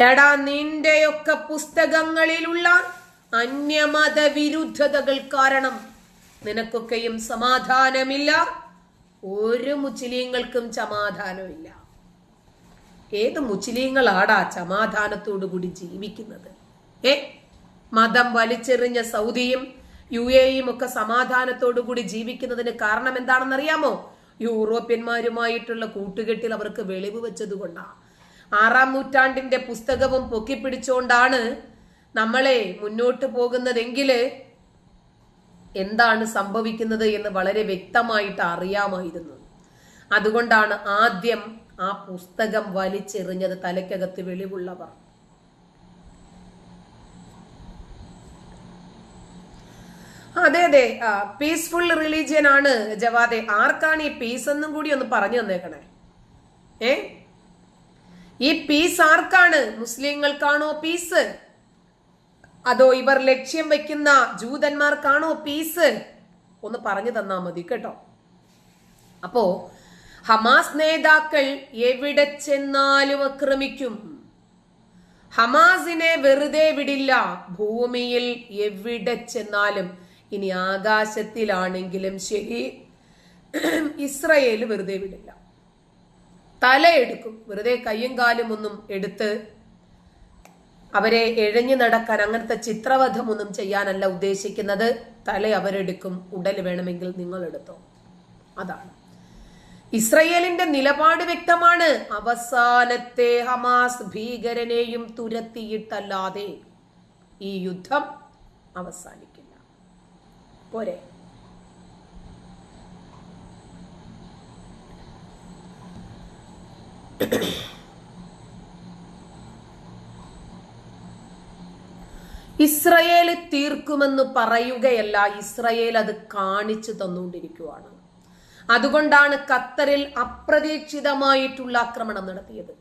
എടാ നിന്റെയൊക്കെ പുസ്തകങ്ങളിലുള്ള അന്യമത വിരുദ്ധതകൾ കാരണം നിനക്കൊക്കെയും സമാധാനമില്ല. ഒരു മുസ്ലിങ്ങൾക്കും സമാധാനമില്ല ഏത് മുസ്ലിങ്ങളാടാ സമാധാനത്തോടു കൂടി ജീവിക്കുന്നത്? ഏ? മതം വലിച്ചെറിഞ്ഞ സൗദിയും യു എയും ഒക്കെ സമാധാനത്തോടു കൂടി ജീവിക്കുന്നതിന് കാരണം എന്താണെന്നറിയാമോ യൂറോപ്യന്മാരുമായിട്ടുള്ള കൂട്ടുകെട്ടിൽ അവർക്ക് വെളിവ് വെച്ചത് കൊണ്ടാണ് ആറാം നൂറ്റാണ്ടിന്റെ പുസ്തകവും പൊക്കിപ്പിടിച്ചുകൊണ്ടാണ് നമ്മളെ മുന്നോട്ട് പോകുന്നതെങ്കിൽ എന്താണ് സംഭവിക്കുന്നത് എന്ന് വളരെ വ്യക്തമായിട്ട് അറിയാമായിരുന്നു. അതുകൊണ്ടാണ് ആദ്യം ആ പുസ്തകം വലിച്ചെറിഞ്ഞത് തലയ്ക്കകത്ത് വെളിവുള്ളവർ. അതെ അതെ പീസ്ഫുൾ റിലീജിയൻ ആണ് ജവാദെ. ആർക്കാണ് ഈ പീസ് എന്നും കൂടി ഒന്ന് പറഞ്ഞു തന്നേക്കണേ? ഏ? ഈ പീസ് ആർക്കാണ്? മുസ്ലിങ്ങൾക്കാണോ പീസ് അതോ ഇവർ ലക്ഷ്യം വെക്കുന്ന ജൂതന്മാർക്കാണോ പീസ് ഒന്ന് പറഞ്ഞു തന്നാ മതി കേട്ടോ. അപ്പോ ഹമാസ് നേതാക്കൾ എവിടെ ചെന്നാലും ആക്രമിക്കും. ഹമാസിനെ വെറുതെ വിടില്ല. ഭൂമിയിൽ എവിടെ ചെന്നാലും ഇനി ആകാശത്തിലാണെങ്കിലും ശരി. ഇസ്രയേൽ വെറുതെ വിടില്ല. തലയെടുക്കും. വെറുതെ കയ്യും കാലും ഒന്നും എടുത്ത് അവരെ എഴഞ്ഞു നടക്കാൻ അങ്ങനത്തെ ചിത്രവധമൊന്നും ചെയ്യാനല്ല ഉദ്ദേശിക്കുന്നത്. തല അവരെടുക്കും ഉടൽ വേണമെങ്കിൽ നിങ്ങൾ എടുത്തോ അതാണ്. ഇസ്രയേലിന്റെ നിലപാട് വ്യക്തമാണ്. അവസാനത്തെ ഹമാസ് ഭീകരനെയും തുരത്തിയിട്ടല്ലാതെ ഈ യുദ്ധം അവസാനിക്കില്ല. പോരെ. ഇസ്രയേൽ തീർക്കുമെന്ന് പറയുകയല്ല ഇസ്രയേൽ അത് കാണിച്ചു തന്നുകൊണ്ടിരിക്കുവാണ്. അതുകൊണ്ടാണ് ഖത്തറിൽ അപ്രതീക്ഷിതമായിട്ടുള്ള ആക്രമണം നടത്തിയത്.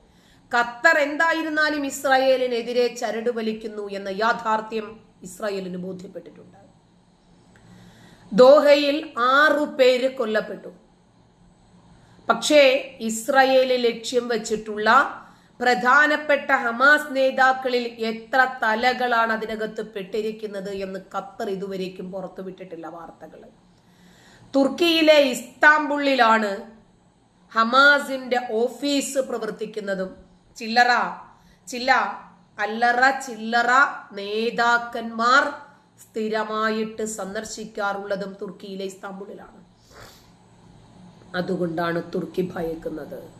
ഖത്തർ എന്തായിരുന്നാലും ഇസ്രായേലിനെതിരെ ചരട് വലിക്കുന്നു എന്ന യാഥാർത്ഥ്യം ഇസ്രായേലിന് ബോധ്യപ്പെട്ടിട്ടുണ്ട്. ദോഹയിൽ ആറു പേര് കൊല്ലപ്പെട്ടു. പക്ഷേ ഇസ്രയേലിൽ ലക്ഷ്യം വെച്ചിട്ടുള്ള പ്രധാനപ്പെട്ട ഹമാസ് നേതാക്കളിൽ എത്ര തലകളാണ് അതിനകത്ത് പെട്ടിരിക്കുന്നത് എന്ന് ഖത്തർ ഇതുവരേക്കും പുറത്തുവിട്ടിട്ടില്ല വാർത്തകൾ തുർക്കിയിലെ ഇസ്താംബുളിലാണ് ഹമാസിന്റെ ഓഫീസ് പ്രവർത്തിക്കുന്നതും. ചില്ലറ ചില്ല അല്ലറ ചില്ലറ നേതാക്കന്മാർ സ്ഥിരമായിട്ട് സന്ദർശിക്കാറുള്ളതും തുർക്കിയിലെ ഇസ്താംബുളിലാണ്. അതുകൊണ്ടാണ് തുർക്കി ഭയക്കുന്നത്.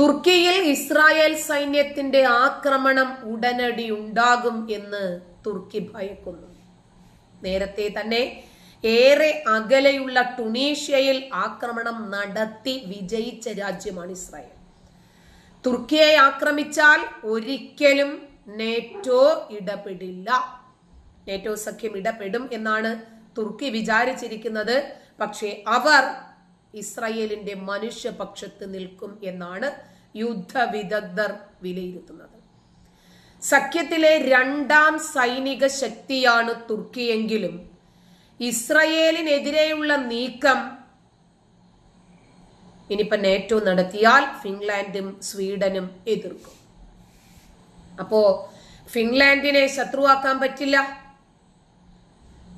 തുർക്കിയിൽ ഇസ്രായേൽ സൈന്യത്തിന്റെ ആക്രമണം ഉടനടി ഉണ്ടാകും എന്ന് തുർക്കി ഭയക്കുന്നു. നേരത്തെ തന്നെ ഏറെ അകലെയുള്ള ടുണീഷ്യയിൽ ആക്രമണം നടത്തി വിജയിച്ച രാജ്യമാണ് ഇസ്രായേൽ. തുർക്കിയെ ആക്രമിച്ചാൽ ഒരിക്കലും നേറ്റോ ഇടപെടില്ല. നേറ്റോ സഖ്യം ഇടപെടും എന്നാണ് തുർക്കി വിചാരിച്ചിരിക്കുന്നത്. പക്ഷേ അവർ ഇസ്രയേലിന്റെ മനുഷ്യപക്ഷത്ത് നിൽക്കും എന്നാണ് യുദ്ധ വിദഗ്ധർ വിലയിരുത്തുന്നത്. സഖ്യത്തിലെ രണ്ടാം സൈനിക ശക്തിയാണ് തുർക്കിയെങ്കിലും ഇസ്രയേലിനെതിരെയുള്ള നീക്കം ഇനിയിപ്പോ നേറ്റോ നടത്തിയാൽ ഫിൻലാൻഡും സ്വീഡനും എതിർക്കും. അപ്പോ ഫിൻലാൻഡിനെ ശത്രുവാക്കാൻ പറ്റില്ല?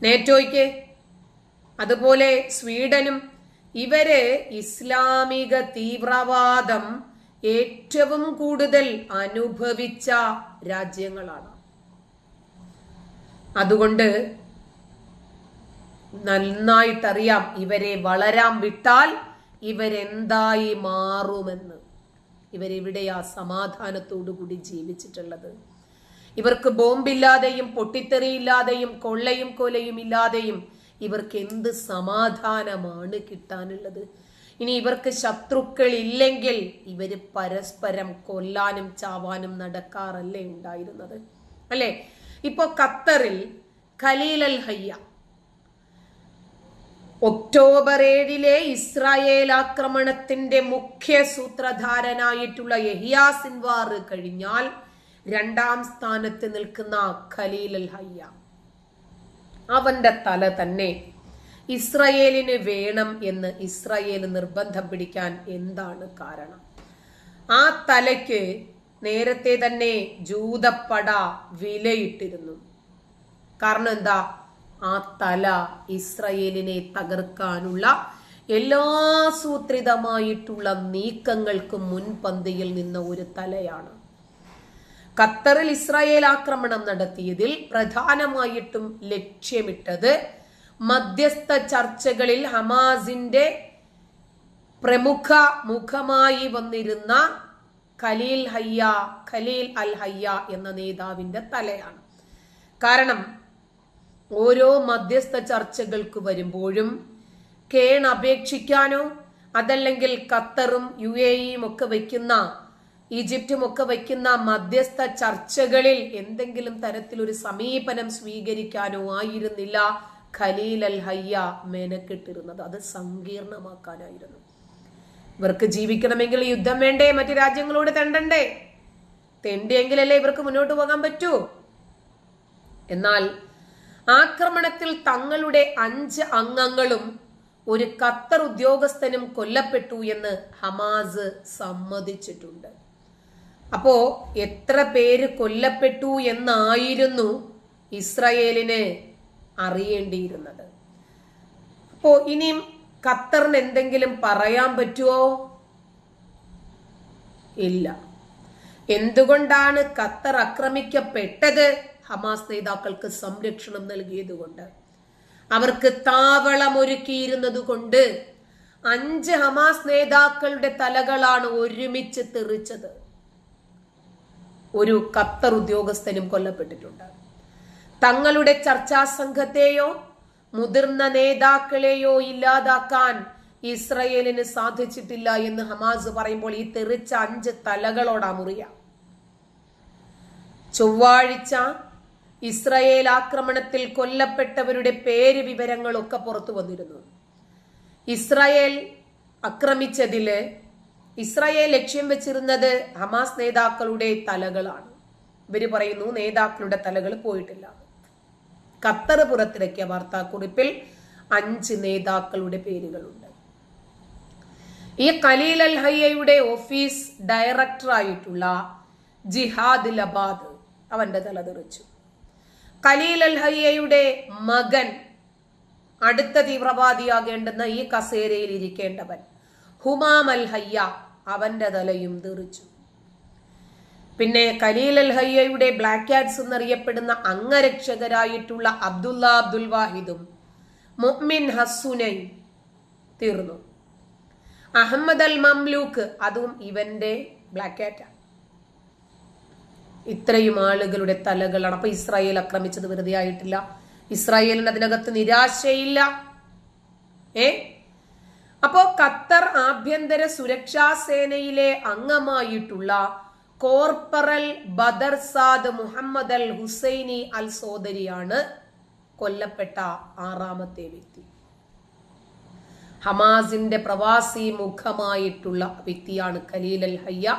നേറ്റോയ്ക്ക്? അതുപോലെ സ്വീഡനും ഇവർ ഇസ്ലാമിക തീവ്രവാദം ഏറ്റവും കൂടുതൽ അനുഭവിച്ച രാജ്യങ്ങളാണ്. അതുകൊണ്ട് നന്നായിട്ടറിയാം ഇവരെ വളരാൻ വിട്ടാൽ ഇവരെന്തായി മാറുമെന്ന്. ഇവരെവിടെയാ സമാധാനത്തോടു കൂടി ജീവിച്ചിട്ടുള്ളത്? ഇവർക്ക് ബോംബില്ലാതെയും പൊട്ടിത്തെറിയില്ലാതെയും കൊള്ളയും കൊലയും ഇല്ലാതെയും ഇവർക്ക് എന്ത് സമാധാനമാണ് കിട്ടാനുള്ളത്? ഇനി ഇവർക്ക് ശത്രുക്കൾ ഇല്ലെങ്കിൽ ഇവർ പരസ്പരം കൊല്ലാനും ചാവാനും നടക്കാറല്ലേ ഉണ്ടായിരുന്നത്? അല്ലെ? ഇപ്പോ ഖത്തറിൽ ഖലീൽ അൽ ഹയ്യ ഒക്ടോബർ ഏഴിലെ ഇസ്രായേൽ ആക്രമണത്തിന്റെ മുഖ്യ സൂത്രധാരനായിട്ടുള്ള യഹിയാ സിൻവാർ കഴിഞ്ഞാൽ രണ്ടാം സ്ഥാനത്ത് നിൽക്കുന്ന ഖലീൽ അൽ ഹയ്യ. അവന്റെ തല തന്നെ. ഇസ്രയേലിന് വേണം എന്ന് ഇസ്രയേൽ നിർബന്ധം പിടിക്കാൻ എന്താണ് കാരണം? ആ തലയ്ക്ക് നേരത്തെ തന്നെ ജൂതപ്പട വിലയിട്ടിരുന്നു. കാരണം എന്താ? ആ തല ഇസ്രയേലിനെ തകർക്കാനുള്ള എല്ലാ സൂത്രിതമായിട്ടുള്ള നീക്കങ്ങൾക്കും മുൻപന്തിയിൽ നിന്ന ഒരു തലയാണ്. ഖത്തറിൽ ഇസ്രായേൽ ആക്രമണം നടത്തിയതിൽ പ്രധാനമായിട്ടും ലക്ഷ്യമിട്ടത് മധ്യസ്ഥ ചർച്ചകളിൽ ഹമാസിന്റെ പ്രമുഖ മുഖമായി വന്നിരുന്ന ഖലീൽ ഹയ്യ ഖലീൽ അൽ ഹയ്യ എന്ന നേതാവിന്റെ തലയാണ്. കാരണം ഓരോ മധ്യസ്ഥ ചർച്ചകൾക്ക് വരുമ്പോഴും കേൺ അപേക്ഷിക്കാനോ അതല്ലെങ്കിൽ ഖത്തറും യു എയും ഒക്കെ വയ്ക്കുന്ന ഈജിപ്തും ഒക്കെ വയ്ക്കുന്ന മധ്യസ്ഥ ചർച്ചകളിൽ എന്തെങ്കിലും തരത്തിലൊരു സമീപനം സ്വീകരിക്കാനോ ആയിരുന്നില്ല ഖലീൽ അൽ ഹയ്യ മെനക്കെട്ടിരുന്നത്. അത് സങ്കീർണമാക്കാനായിരുന്നു. ഇവർക്ക് ജീവിക്കണമെങ്കിൽ യുദ്ധം വേണ്ടേ? മറ്റു രാജ്യങ്ങളോട് തെണ്ടണ്ടേ? തെണ്ടിയെങ്കിലല്ലേ ഇവർക്ക് മുന്നോട്ട് പോകാൻ പറ്റൂ? എന്നാൽ ആക്രമണത്തിൽ തങ്ങളുടെ അഞ്ച് അംഗങ്ങളും ഒരു ഖത്തർ ഉദ്യോഗസ്ഥനും കൊല്ലപ്പെട്ടു എന്ന് ഹമാസ് സമ്മതിച്ചിട്ടുണ്ട്. അപ്പോ എത്ര പേര് കൊല്ലപ്പെട്ടു എന്നായിരുന്നു ഇസ്രയേലിന് അറിയേണ്ടിയിരുന്നത്. അപ്പോ ഇനിയും ഖത്തറിന് എന്തെങ്കിലും പറയാൻ പറ്റുമോ ഇല്ല. എന്തുകൊണ്ടാണ് ഖത്തർ ആക്രമിക്കപ്പെട്ടത്? ഹമാസ് നേതാക്കൾക്ക് സംരക്ഷണം നൽകിയതുകൊണ്ട്. അവർക്ക് താവളം ഒരുക്കിയിരുന്നത് കൊണ്ട്. അഞ്ച് ഹമാസ് നേതാക്കളുടെ തലകളാണ് ഒരുമിച്ച് തെറിച്ചത്. ഒരു ഖത്തർ ഉദ്യോഗസ്ഥനും കൊല്ലപ്പെട്ടിട്ടുണ്ട്. തങ്ങളുടെ ചർച്ചാ സംഘത്തെയോ മുതിർന്ന നേതാക്കളെയോ ഇല്ലാതാക്കാൻ ഇസ്രയേലിന് സാധിച്ചിട്ടില്ല എന്ന് ഹമാസ് പറയുമ്പോൾ ഈ തെറിച്ച അഞ്ച് തലകളോടാ മുറിയ. ചൊവ്വാഴ്ച ഇസ്രയേൽ ആക്രമണത്തിൽ കൊല്ലപ്പെട്ടവരുടെ പേര് വിവരങ്ങളൊക്കെ പുറത്തു വന്നിരുന്നു. ഇസ്രയേൽ ആക്രമിച്ചതിൽ ഇസ്രായേൽ ലക്ഷ്യം വെച്ചിരുന്നത് ഹമാസ് നേതാക്കളുടെ തലകളാണ്. ഇവർ പറയുന്നു നേതാക്കളുടെ തലകൾ പോയിട്ടില്ല. ഖത്തർ പുറത്തിറക്കിയ വാർത്താക്കുറിപ്പിൽ അഞ്ച് നേതാക്കളുടെ പേരുകളുണ്ട്. ഈ ഖലീൽ അൽ ഹയ്യയുടെ ഓഫീസ് ഡയറക്ടറായിട്ടുള്ള ജിഹാദ് ലബാദ് അവന്റെ തല തെറിച്ചു. ഖലീൽ അൽ ഹയ്യയുടെ മകൻ അടുത്ത തീവ്രവാദിയാകേണ്ടുന്ന ഈ കസേരയിൽ ഇരിക്കേണ്ടവൻ ഹുമാം അൽ ഹയ്യ അവന്റെ തലയും തെറിച്ചു. പിന്നെ കലീൽ അൽ ഹയ്യയുടെ ബ്ലാക്ക് ക്യാറ്റ്സ് എന്നറിയപ്പെടുന്ന അംഗരക്ഷകരായിട്ടുള്ള അബ്ദുല്ല അബ്ദുൽ വാഹിദും മുഹ്മിൻ ഹസുനയും തീർന്നു. അഹമ്മദ് അൽ മംലൂക്ക് അതും ഇവന്റെ ബ്ലാക്ക് ക്യാറ്റാണ് ഇത്രയും ആളുകളുടെ തലകളാണ്. അപ്പൊ ഇസ്രായേൽ ആക്രമിച്ചത് വെറുതെ ആയിട്ടില്ല. ഇസ്രായേലിന് അതിനകത്ത് നിരാശയില്ല. ഏ? അപ്പോ ഖത്തർ ആഭ്യന്തര സുരക്ഷാ സേനയിലെ അംഗമായിട്ടുള്ള corporal Badr Saad Muhammad al Hussaini al സോദരിയാണ് കൊല്ലപ്പെട്ട ആറാമത്തെ വ്യക്തി. ഹമാസിന്റെ പ്രവാസി മുഖമായിട്ടുള്ള വ്യക്തിയാണ് ഖലീൽ അൽ ഹയ്യ.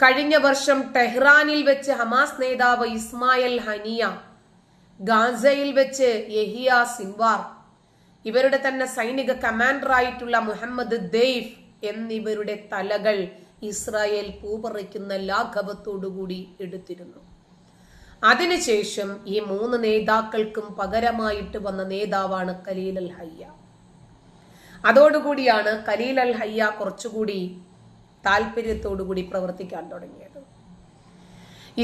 കഴിഞ്ഞ വർഷം ടെഹ്റാനിൽ വെച്ച് ഹമാസ് നേതാവ് ഇസ്മായിൽ ഹനിയ ഗാസയിൽ വെച്ച് യഹിയ സിൻവാർ ഇവരുടെ തന്നെ സൈനിക കമാൻഡറായിട്ടുള്ള മുഹമ്മദ് ദെയ്ഫ് എന്നിവരുടെ തലകൾ ഇസ്രായേൽ പൂപറിക്കുന്ന ലാഘവത്തോടുകൂടി എടുത്തിരുന്നു. അതിനുശേഷം ഈ മൂന്ന് നേതാക്കൾക്കും പകരമായിട്ട് വന്ന നേതാവാണ് കലീൽ അൽ ഹയ്യ. അതോടുകൂടിയാണ് കലീൽ അൽ ഹയ്യ കുറച്ചുകൂടി താല്പര്യത്തോടുകൂടി പ്രവർത്തിക്കാൻ തുടങ്ങിയത്.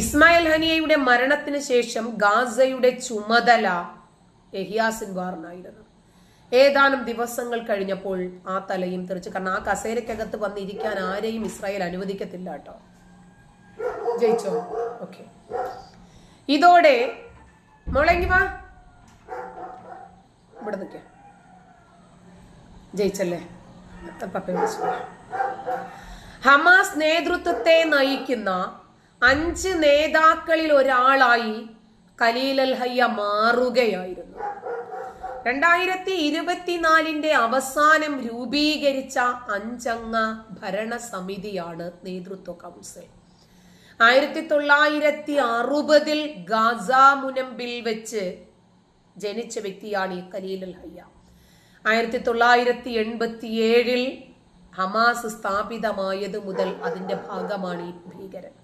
ഇസ്മായിൽ ഹനിയയുടെ മരണത്തിന് ശേഷം ഗാസയുടെ ചുമതല എഹിയാസിൻ വാറിനായിരുന്നു ഏതാനും ദിവസങ്ങൾ കഴിഞ്ഞപ്പോൾ ആ തലയും തെറിച്ചു കാരണം ആ കസേരക്കകത്ത് വന്നിരിക്കാൻ ആരെയും ഇസ്രായേൽ അനുവദിക്കത്തില്ല കേട്ടോ. ജയിച്ചോ? ഓക്കെ. ഇതോടെ മോളെങ്കി വാ. ഇവിടെ നിൽക്ക ജയിച്ചല്ലേ? ഹമാസ് നേതൃത്വത്തെ നയിക്കുന്ന അഞ്ച് നേതാക്കളിൽ ഒരാളായി ഖലീൽ അൽ ഹയ്യ മാറുകയായിരുന്നു. രണ്ടായിരത്തി ഇരുപത്തിനാലിന്റെ അവസാനം രൂപീകരിച്ച അഞ്ചംഗ ഭരണസമിതിയാണ് നേതൃത്വ കൗൺസിൽ. ആയിരത്തി തൊള്ളായിരത്തി അറുപതിൽ ഗാസ മുനമ്പിൽ വെച്ച് ജനിച്ച വ്യക്തിയാണ് ഈ അൽ ഹയ്യ. ആയിരത്തി തൊള്ളായിരത്തി എൺപത്തി ഏഴിൽ ഹമാസ് സ്ഥാപിതമായത് മുതൽ അതിന്റെ ഭാഗമാണ് ഈ ഭീകരൻ.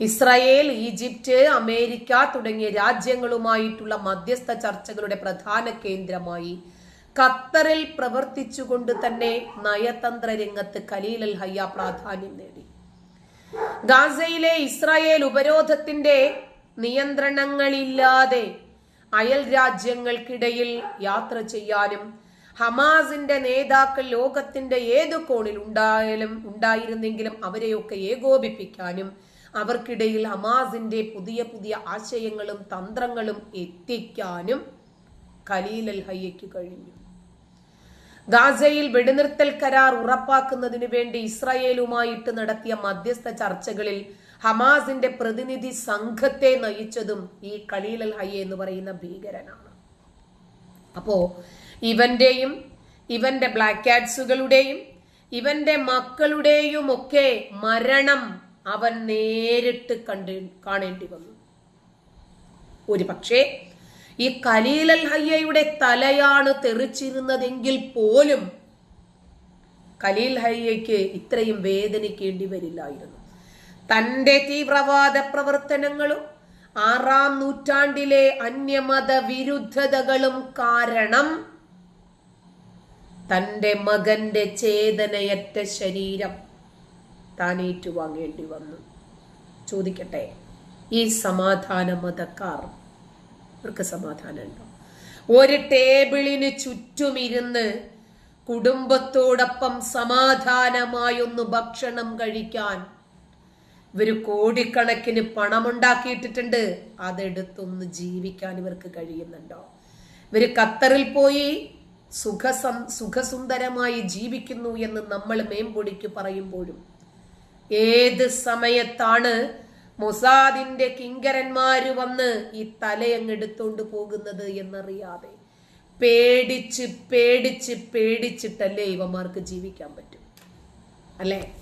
ഇസ്രായേൽ ഈജിപ്റ്റ് അമേരിക്ക തുടങ്ങിയ രാജ്യങ്ങളുമായിട്ടുള്ള മധ്യസ്ഥ ചർച്ചകളുടെ പ്രധാന കേന്ദ്രമായി ഖത്തറിൽ പ്രവർത്തിച്ചുകൊണ്ട് തന്നെ നയതന്ത്ര രംഗത്ത് ഖലീൽ അൽ ഹയ്യ പ്രാധാന്യം നേടി. ഗാസയിലെ ഇസ്രായേൽ ഉപരോധത്തിന്റെ നിയന്ത്രണങ്ങളില്ലാതെ അയൽ രാജ്യങ്ങൾക്കിടയിൽ യാത്ര ചെയ്യാനും ഹമാസിന്റെ നേതാക്കൾ ലോകത്തിന്റെ ഏത് കോണിൽ ഉണ്ടായാലും ഉണ്ടായിരുന്നെങ്കിലും അവരെയൊക്കെ ഏകോപിപ്പിക്കാനും അവർക്കിടയിൽ ഹമാസിന്റെ പുതിയ പുതിയ ആശയങ്ങളും തന്ത്രങ്ങളും എത്തിക്കാനും ഖലീൽ അൽ ഹയ്യയ്ക്ക് കഴിഞ്ഞു. ഗാസയിൽ വെടിനിർത്തൽ കരാർ ഉറപ്പാക്കുന്നതിന് വേണ്ടി ഇസ്രായേലുമായിട്ട് നടത്തിയ മധ്യസ്ഥ ചർച്ചകളിൽ ഹമാസിന്റെ പ്രതിനിധി സംഘത്തെ നയിച്ചതും ഈ ഖലീൽ അൽ ഹയ്യ എന്ന് പറയുന്ന ഭീകരനാണ്. അപ്പോ ഇവന്റെയും ഇവന്റെ ബ്ലാക്ക് കാറ്റ്സുകളുടെയും ഇവന്റെ മക്കളുടെയും ഒക്കെ മരണം അവൻ നേരിട്ട് കണ്ട് കാണേണ്ടി വന്നു. ഒരു പക്ഷേ ഈ കലീലൽ ഹയ്യയുടെ തലയാണ് തെറിച്ചിരുന്നതെങ്കിൽ പോലും കലീൽ ഹയ്യയ്ക്ക് ഇത്രയും വേദനിക്കേണ്ടി വരില്ലായിരുന്നു. തന്റെ തീവ്രവാദ പ്രവർത്തനങ്ങളും ആറാം നൂറ്റാണ്ടിലെ അന്യമത വിരുദ്ധതകളും കാരണം തന്റെ മകന്റെ ചേതനയറ്റ ശരീരം താൻ ഏറ്റുവാങ്ങേണ്ടി വന്നു. ചോദിക്കട്ടെ ഈ സമാധാന മതക്കാർ അവർക്ക് സമാധാനമുണ്ടോ? ഒരു ടേബിളിന് ചുറ്റുമിരുന്ന് കുടുംബത്തോടൊപ്പം സമാധാനമായൊന്ന് ഭക്ഷണം കഴിക്കാൻ ഇവർ കോടിക്കണക്കിന് പണമുണ്ടാക്കിയിട്ടിട്ടുണ്ട്. അതെടുത്തൊന്ന് ജീവിക്കാൻ ഇവർക്ക് കഴിയുന്നുണ്ടോ? ഇവർ ഖത്തറിൽ പോയി സുഖസം സുഖസുന്ദരമായി ജീവിക്കുന്നു എന്ന് നമ്മൾ മേമ്പൊടിക്ക് പറയുമ്പോഴും ഏത് സമയത്താണ് മൊസാദിന്റെ കിങ്കരന്മാര് വന്ന് ഈ തലയങ്ങെടുത്തോണ്ട് പോകുന്നത് എന്നറിയാതെ പേടിച്ച് പേടിച്ച് പേടിച്ചിട്ടല്ലേ ഇവന്മാർക്ക് ജീവിക്കാൻ പറ്റും. അല്ലേ?